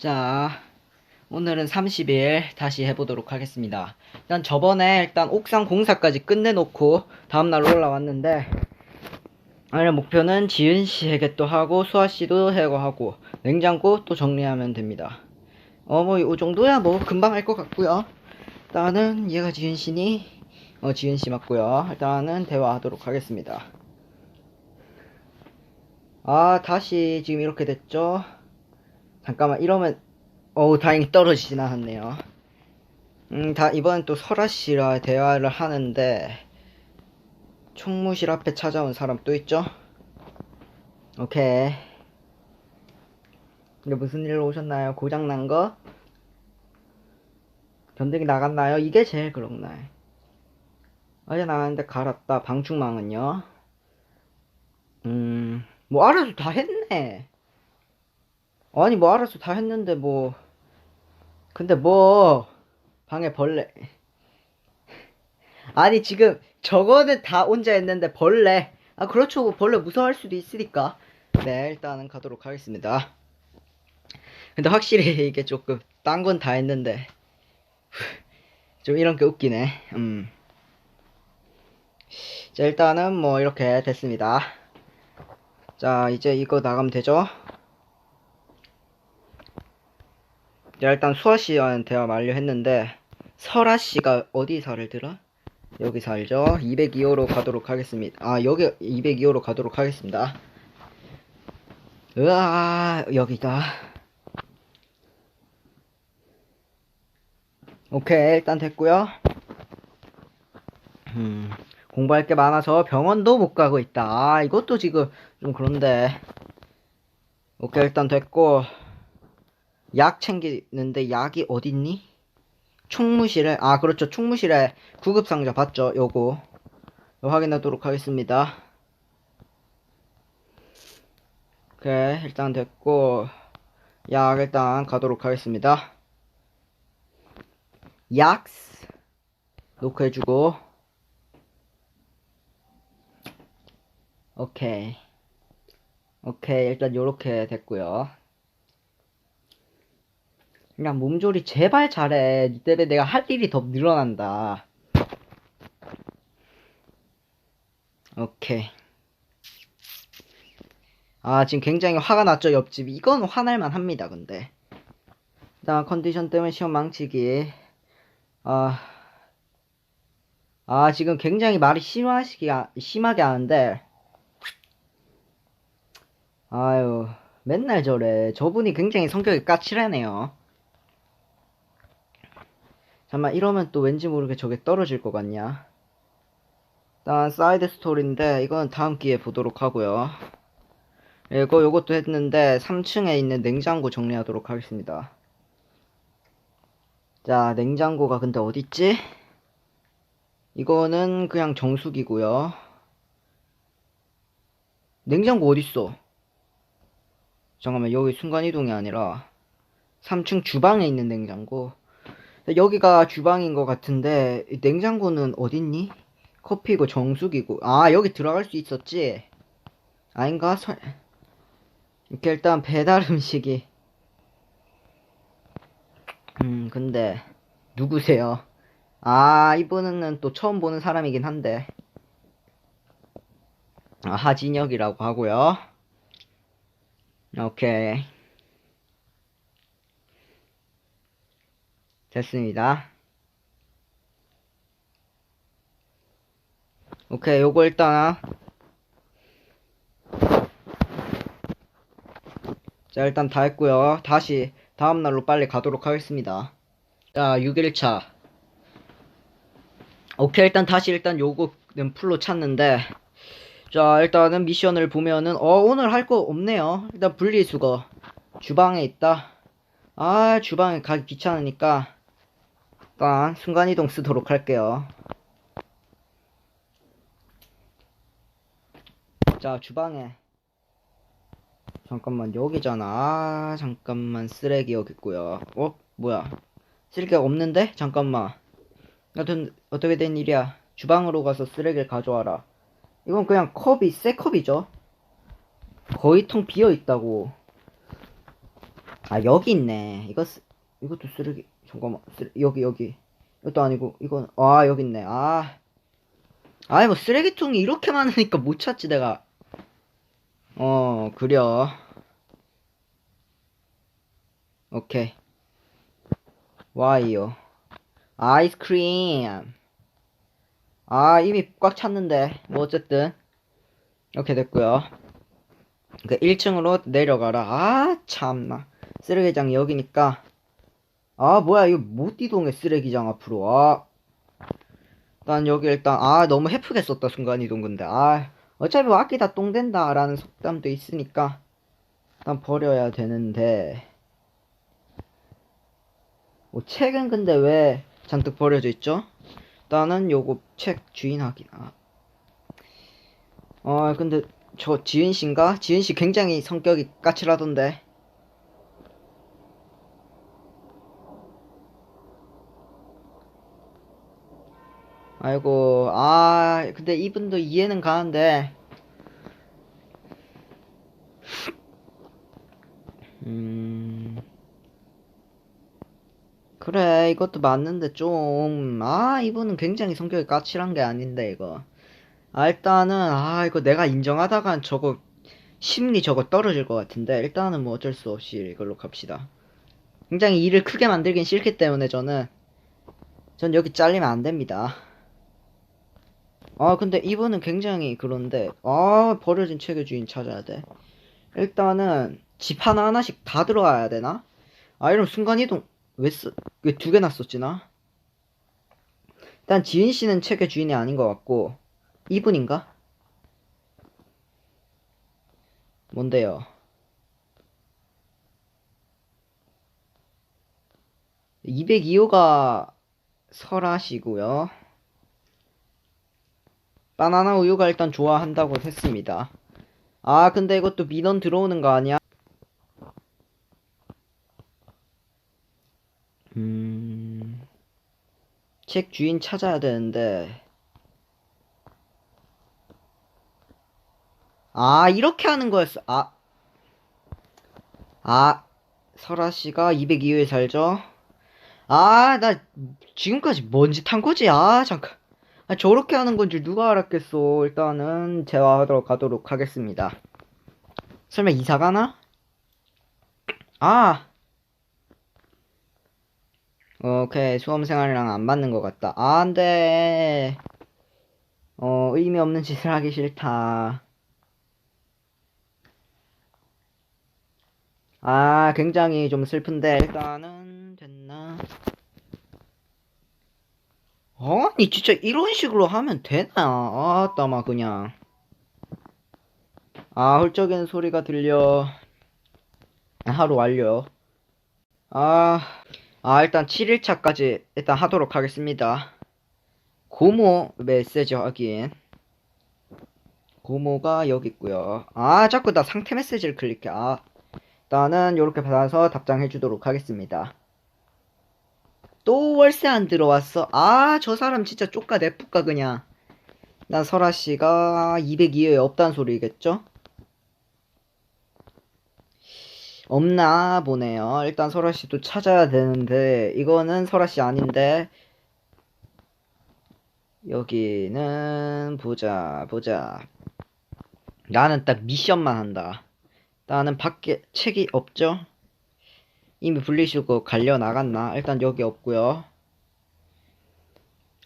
자, 오늘은 30일 다시 해보도록 하겠습니다. 일단 저번에 일단 옥상 공사까지 끝내놓고 다음날 올라왔는데, 오늘 목표는 지은 씨에게 또 하고, 수아 씨도 해고하고, 냉장고 또 정리하면 됩니다. 어, 뭐, 이 정도야 뭐, 금방 할 것 같고요 일단은 얘가 지은 씨니, 어, 지은 씨 맞고요 일단은 대화하도록 하겠습니다. 아, 다시 지금 이렇게 됐죠? 잠깐만, 이러면, 어우, 다행히 떨어지진 않았네요. 음, 다, 이번엔 또 설아 씨랑 대화를 하는데, 총무실 앞에 찾아온 사람 또 있죠? 오케이. 근데 무슨 일로 오셨나요? 고장난 거? 전등이 나갔나요? 이게 제일 그런 날. 어제 나갔는데 갈았다. 방충망은요? 음, 뭐 알아서 다 했네. 아니 뭐 알아서 다 했는데 뭐. 근데 뭐 방에 벌레. 아니 지금 저거는 다 혼자 했는데 벌레. 아 그렇죠. 벌레 무서워할 수도 있으니까. 네 일단은 가도록 하겠습니다. 근데 확실히 이게 조금 딴 건 다 했는데. 좀 이런 게 웃기네. 음. 자 일단은 뭐 이렇게 됐습니다. 자 이제 이거 나가면 되죠 자, 일단 수아 씨와는 대화 완료했는데 설아 씨가 어디 살더라? 여기 살죠. 202호로 가도록 하겠습니다. 아 여기 202호로 가도록 하겠습니다. 으아 여기다. 오케이 일단 됐고요. 음, 공부할 게 많아서 병원도 못 가고 있다. 아, 이것도 지금 좀 그런데. 오케이 일단 됐고. 약 챙기는데 약이 어딨니? 총무실에 아 그렇죠. 총무실에 구급상자 봤죠 요거. 요 확인하도록 하겠습니다. 오케이 일단 됐고 약 일단 가도록 하겠습니다. 약 놓고 해주고. 오케이. 오케이 일단 요렇게 됐고요 그냥 몸조리 제발 잘해. 니 때문에 내가 할 일이 더 늘어난다. 오케이. 아, 지금 굉장히 화가 났죠, 옆집. 이건 화날만 합니다, 근데. 나 컨디션 때문에 시험 망치기. 아. 아, 지금 굉장히 말이 심하시기, 심하게 하는데. 아유, 맨날 저래. 저분이 굉장히 성격이 까칠하네요. 잠만 이러면 또 왠지 모르게 저게 떨어질 것 같냐? 일단 사이드 스토리인데 이건 다음 기회에 보도록 하고요. 이거 요것도 했는데 3층에 있는 냉장고 정리하도록 하겠습니다. 자 냉장고가 근데 어딨지? 이거는 그냥 정수기고요. 냉장고 어딨어? 잠깐만 여기 순간이동이 아니라 3층 주방에 있는 냉장고 여기가 주방인 것 같은데 냉장고는 어딨니? 커피고 정수기고 아 여기 들어갈 수 있었지? 아닌가? 설... 이렇게 일단 배달 음식이 음 근데 누구세요? 아 이분은 또 처음 보는 사람이긴 한데 아, 하진혁이라고 하고요 오케이 됐습니다. 오케이, 요거 일단. 자, 일단 다 했고요. 다시 다음날로 빨리 가도록 하겠습니다. 자, 6일차. 오케이, 일단 다시 일단 요거는 풀로 찾는데. 자, 일단은 미션을 보면은, 어, 오늘 할 거 없네요. 일단 분리수거. 주방에 있다. 아, 주방에 가기 귀찮으니까. 일단 순간이동 쓰도록 할게요. 자, 주방에. 잠깐만, 여기잖아. 아, 잠깐만, 쓰레기 여기 있고요. 어? 뭐야? 쓰레기가 없는데? 잠깐만. 여튼, 어떻게 된 일이야? 주방으로 가서 쓰레기를 가져와라. 이건 그냥 컵이 새 컵이죠? 거의 통 비어 있다고. 아 여기 있네. 이거 쓰, 이것도 쓰레기. 잠깐만. 여기 여기. 이것도 아니고 이건 아 여기 있네. 아. 아이 뭐 쓰레기통이 이렇게 많으니까 못 찾지 내가. 어 그려. 오케이. 와이요. 아이스크림. 아 이미 꽉 찼는데 뭐 어쨌든 이렇게 됐고요. 그 1층으로 내려가라. 아 참나. 쓰레기장 여기니까 아 뭐야 이거 못 이동해 쓰레기장 앞으로 아 일단 여기 일단 아 너무 해프게 썼다 순간이동 근데 아 어차피 뭐 아끼다 똥된다 라는 속담도 있으니까 일단 버려야 되는데 뭐 책은 근데 왜 잔뜩 버려져 있죠? 일단은 요거 책 주인 확인 아. 어 근데 저 지은 씨인가? 지은 씨 굉장히 성격이 까칠하던데 아이고, 아, 근데 이분도 이해는 가는데, 음, 그래, 이것도 맞는데 좀, 아, 이분은 굉장히 성격이 까칠한 게 아닌데, 이거. 아, 일단은, 아, 이거 내가 인정하다간 저거, 심리 저거 떨어질 것 같은데, 일단은 뭐 어쩔 수 없이 이걸로 갑시다. 굉장히 일을 크게 만들긴 싫기 때문에 저는, 전 여기 잘리면 안 됩니다. 아, 근데 이분은 굉장히 그런데, 아, 버려진 책의 주인 찾아야 돼. 일단은, 집 하나하나씩 다 들어가야 되나? 아, 이러면 순간이동, 왜 쓰, 왜두 개나 썼지, 나? 일단, 지은 씨는 책의 주인이 아닌 것 같고, 이분인가? 뭔데요? 202호가 설하시고요. 바나나 우유가 일단 좋아한다고 했습니다. 아, 근데 이것도 민원 들어오는 거 아니야? 음, 책 주인 찾아야 되는데. 아, 이렇게 하는 거였어. 아, 아, 설아 씨가 202호에 살죠? 아, 나 지금까지 뭔 짓 한 거지? 아, 잠깐. 아, 저렇게 하는 건줄 누가 알았겠어. 일단은 대화하도록 가도록 하겠습니다. 설마 이사 가나? 아! 오케이, 수험생활이랑 안 맞는 것 같다. 아, 안 돼. 어, 의미 없는 짓을 하기 싫다. 아, 굉장히 좀 슬픈데, 일단은, 됐나? 아니, 진짜 이런 식으로 하면 되나? 아, 따 마, 그냥. 아, 훌쩍이는 소리가 들려. 하루 완료. 아, 아, 일단 7일차까지 일단 하도록 하겠습니다. 고모 메시지 확인. 고모가 여기 있고요. 아, 자꾸 나 상태 메시지를 클릭해. 아, 일단은 이렇게 받아서 답장해 주도록 하겠습니다. 또 월세 안 들어왔어. 아, 저 사람 진짜 쪼까 내뿌까 그냥. 난 설아 씨가 202호에 없단 소리겠죠? 없나 보네요. 일단 설아 씨도 찾아야 되는데 이거는 설아 씨 아닌데 여기는 보자 보자. 나는 딱 미션만 한다. 나는 밖에 책이 없죠? 이미 분리수거 갈려 나갔나? 일단 여기 없고요.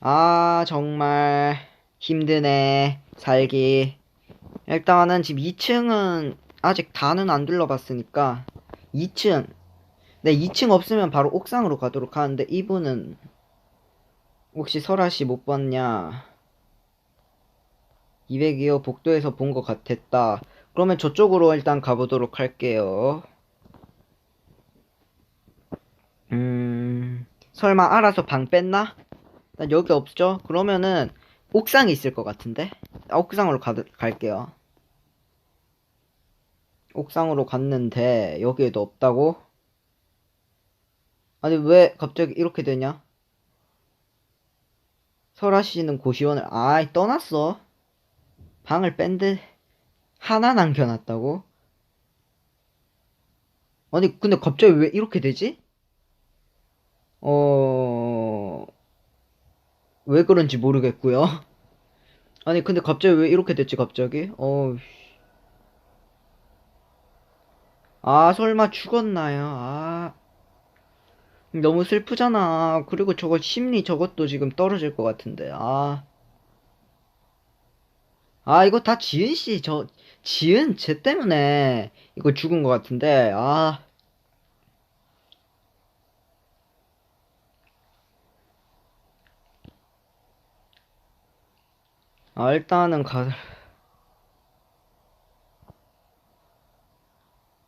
아 정말 힘드네 살기. 일단은 지금 2층은 아직 다는 안 둘러봤으니까 2층 네 2층 없으면 바로 옥상으로 가도록 하는데 이분은 혹시 설아씨 못 봤냐 202호 복도에서 본 것 같았다 그러면 저쪽으로 일단 가보도록 할게요 음, 설마 알아서 방 뺐나? 난 여기 없죠? 그러면은 옥상에 있을 것 같은데? 아, 옥상으로 가, 갈게요. 옥상으로 갔는데 여기에도 없다고? 아니 왜 갑자기 이렇게 되냐? 설아 씨는 고시원을 아이 떠났어. 방을 뺀듯 하나 남겨놨다고? 아니, 근데 갑자기 왜 이렇게 되지? 어, 왜 그런지 모르겠고요. 아니, 근데 갑자기 왜 이렇게 됐지, 갑자기? 어, 아, 설마 죽었나요? 아, 너무 슬프잖아. 그리고 저거 심리 저것도 지금 떨어질 것 같은데. 아, 아, 이거 다 지은 씨, 저, 지은 쟤 때문에 이거 죽은 것 같은데. 아, 아, 일단은 가,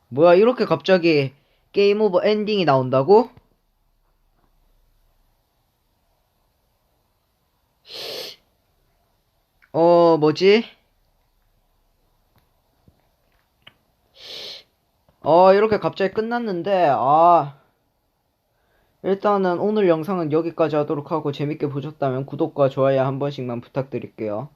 뭐야, 이렇게 갑자기 게임 오버 엔딩이 나온다고? 어, 뭐지? 어, 이렇게 갑자기 끝났는데, 아, 일단은 오늘 영상은 여기까지 하도록 하고 재밌게 보셨다면 구독과 좋아요 한 번씩만 부탁드릴게요.